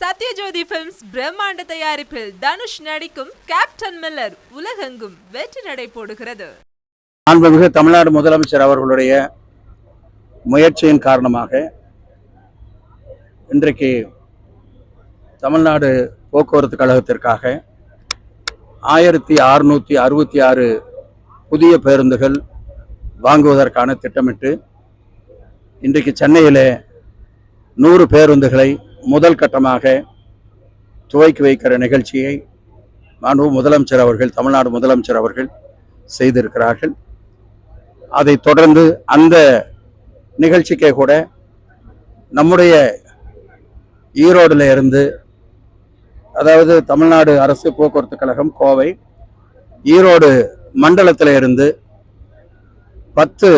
Sathyajothi films பிரம்மாண்ட தயாரிப்பில் தனுஷ் நடிக்கும் கேப்டன் மில்லர் உலகெங்கும் வெற்றி நடை போடுகிறது. மாண்புமிகு தமிழ்நாடு முதலமைச்சர் அவர்களுடைய முயற்சியின் காரணமாக இன்றைக்கு தமிழ்நாடு போக்குவரத்து கழகத்திற்காக ஆயிரத்தி அறுநூற்றி அறுபத்தி ஆறு புதிய பேருந்துகள் வாங்குவதற்கான திட்டமிட்டு இன்றைக்கு சென்னையில் நூறு பேருந்துகளை முதல் கட்டமாக துவக்கி வைக்கிற நிகழ்ச்சியை மாண்பு முதலமைச்சர் அவர்கள் தமிழ்நாடு முதலமைச்சர் அவர்கள் செய்திருக்கிறார்கள். அதைத் தொடர்ந்து அந்த நிகழ்ச்சிக்கே கூட நம்முடைய ஈரோடுல இருந்து அதாவது தமிழ்நாடு அரசு போக்குவரத்து கழகம் கோவை ஈரோடு மண்டலத்தில் இருந்து பத்து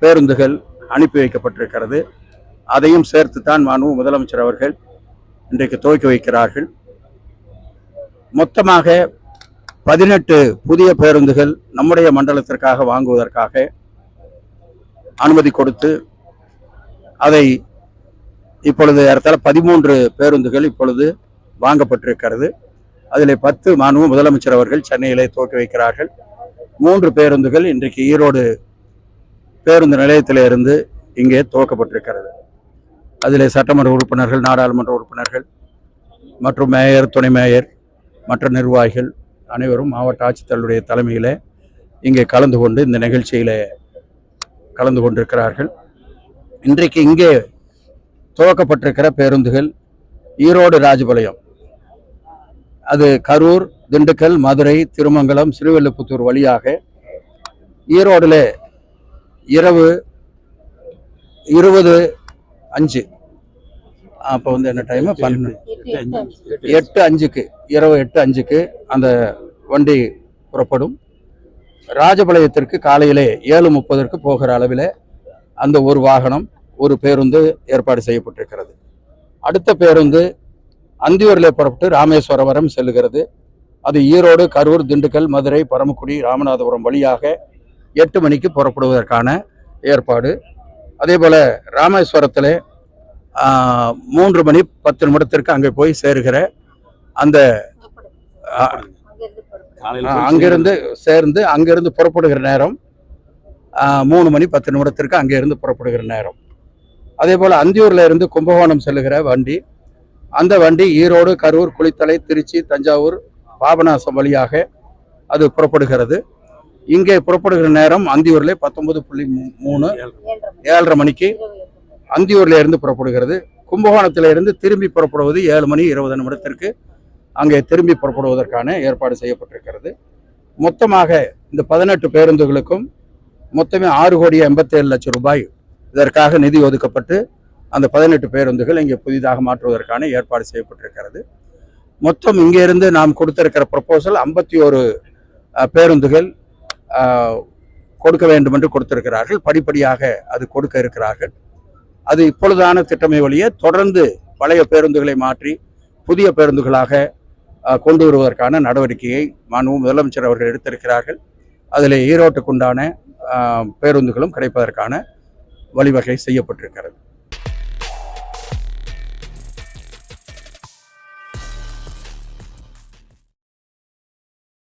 பேருந்துகள் அனுப்பி வைக்கப்பட்டிருக்கிறது. அதையும் சேர்த்துத்தான் மாணவ மாண்பு முதலமைச்சர் அவர்கள் இன்றைக்கு துவக்கி வைக்கிறார்கள். மொத்தமாக பதினெட்டு புதிய பேருந்துகள் நம்முடைய மண்டலத்திற்காக வாங்குவதற்காக அனுமதி கொடுத்து அதை இப்பொழுது ஏறத்தாழ பதிமூன்று பேருந்துகள் இப்பொழுது வாங்கப்பட்டிருக்கிறது. அதில் பத்து மாண்பு முதலமைச்சர் அவர்கள் சென்னையிலே துவக்கி வைக்கிறார்கள். மூன்று பேருந்துகள் இன்றைக்கு ஈரோடு பேருந்து நிலையத்திலிருந்து இங்கே துவக்கப்பட்டிருக்கிறது. அதில் சட்டமன்ற உறுப்பினர்கள் நாடாளுமன்ற உறுப்பினர்கள் மற்றும் மேயர் துணை மேயர் மற்ற நிர்வாகிகள் அனைவரும் மாவட்ட ஆட்சித்தலைவருடைய தலைமையில் இங்கே கலந்து கொண்டு இந்த நிகழ்ச்சியில் கலந்து கொண்டிருக்கிறார்கள். இன்றைக்கு இங்கே துவக்கப்பட்டிருக்கிற பேருந்துகள் ஈரோடு ராஜபாளையம் அது கரூர் திண்டுக்கல் மதுரை திருமங்கலம் சிறுவெல்லுப்புத்தூர் வழியாக ஈரோடில் இரவு இருபது அஞ்சு. அப்போ வந்து என்ன டைமு பன்னெண்டு. எட்டு அஞ்சுக்கு இரவு எட்டு அஞ்சுக்கு அந்த வண்டி புறப்படும். ராஜபாளையத்திற்கு காலையிலே ஏழு முப்பதற்கு போகிற அளவில் அந்த ஒரு வாகனம் ஒரு பேருந்து ஏற்பாடு செய்யப்பட்டிருக்கிறது. அடுத்த பேருந்து அந்தியூரில் புறப்பட்டு ராமேஸ்வரவரம் செல்லுகிறது அது ஈரோடு கரூர் திண்டுக்கல் மதுரை பரமக்குடி ராமநாதபுரம் வழியாக எட்டு மணிக்கு புறப்படுவதற்கான ஏற்பாடு. அதே போல் ராமேஸ்வரத்தில் மூன்று மணி பத்து நிமிடத்திற்கு அங்கே போய் சேருகிற அந்த அங்கிருந்து சேர்ந்து அங்கிருந்து புறப்படுகிற நேரம் மூணு மணி பத்து நிமிடத்திற்கு அங்கிருந்து புறப்படுகிற நேரம். அதே போல் அந்தியூர்ல இருந்து கும்பகோணம் செல்லுகிற வண்டி அந்த வண்டி ஈரோடு கரூர் குளித்தலை திருச்சி தஞ்சாவூர் பாபநாசம் வழியாக அது புறப்படுகிறது. இங்கே புறப்படுகிற நேரம் அந்தியூரில் பத்தொன்பது புள்ளி மூணு ஏழரை மணிக்கு அந்தியூரில் இருந்து புறப்படுகிறது. கும்பகோணத்தில் இருந்து திரும்பி புறப்படுவது ஏழு மணி இருபது நிமிடத்திற்கு. அங்கே திரும்பி புறப்படுவதற்கான ஏற்பாடு செய்யப்பட்டிருக்கிறது. மொத்தமாக இந்த பதினெட்டு பேருந்துகளுக்கும் மொத்தமே ஆறு கோடி எண்பத்தேழு லட்சம் ரூபாய் இதற்காக நிதி ஒதுக்கப்பட்டு அந்த பதினெட்டு பேருந்துகள் இங்கே புதிதாக மாற்றுவதற்கான ஏற்பாடு செய்யப்பட்டிருக்கிறது. மொத்தம் இங்கே இருந்து நாம் கொடுத்திருக்கிற ப்ரப்போசல் ஐம்பத்தி ஒரு பேருந்துகள் கொடுக்க வேண்டும் என்று கொடுத்திருக்கிறார்கள். படிப்படியாக அது கொடுக்க இருக்கிறார்கள். அது இப்பொழுதான திட்டமை வழியே தொடர்ந்து பழைய பேருந்துகளை மாற்றி புதிய பேருந்துகளாக கொண்டு வருவதற்கான நடவடிக்கையை மாண்பு முதலமைச்சர் அவர்கள் எடுத்திருக்கிறார்கள். அதில் ஈரோட்டுக்குண்டான பேருந்துகளும் கிடைப்பதற்கான வழிவகை செய்யப்பட்டிருக்கிறது.